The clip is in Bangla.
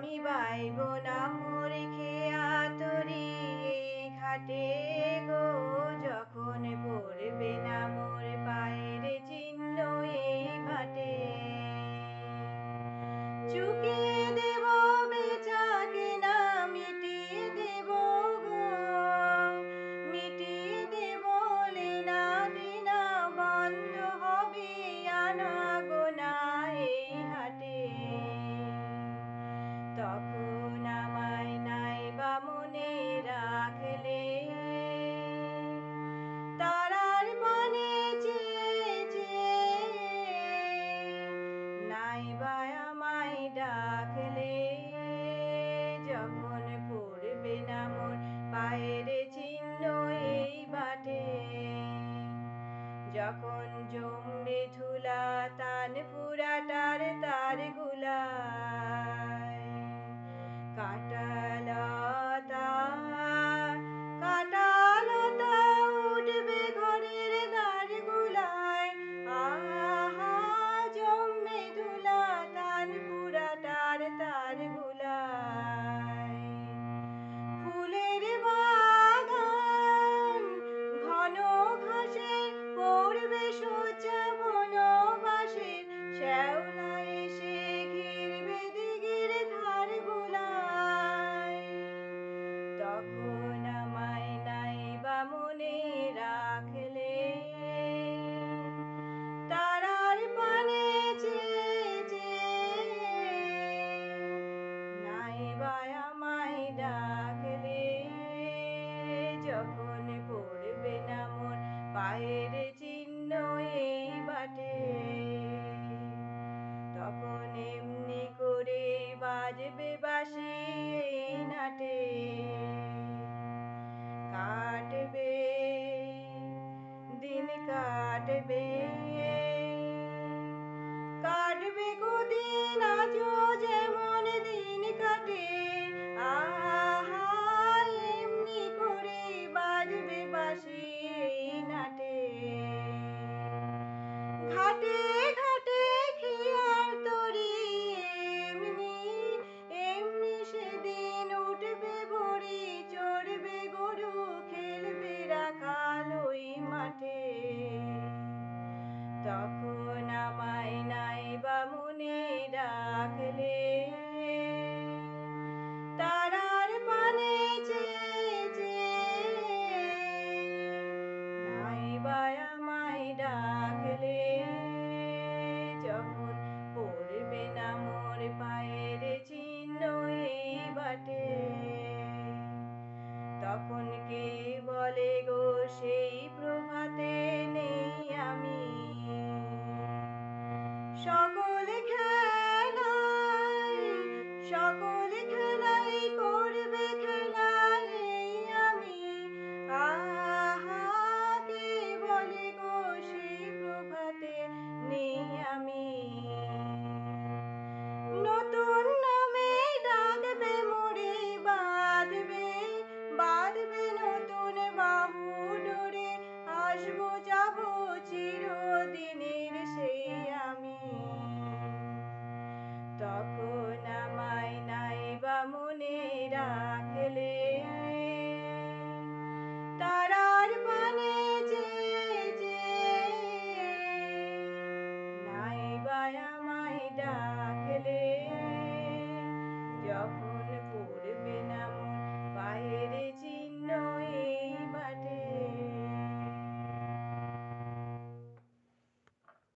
আমি বাইব না রেখে আতরি খাটে ঘাটে গো যখন পড়বে না মোর পায়ের চিহ্ন এই ঘাটে চুকিয়ে রঞ্জম ধুলা তান পুরাটার তারগুলা কাটবে কাটবে কদিন আজও যেমন দিন কাটে। আহা এমনি করে বাজবে বাসি নাটে। ঘাটে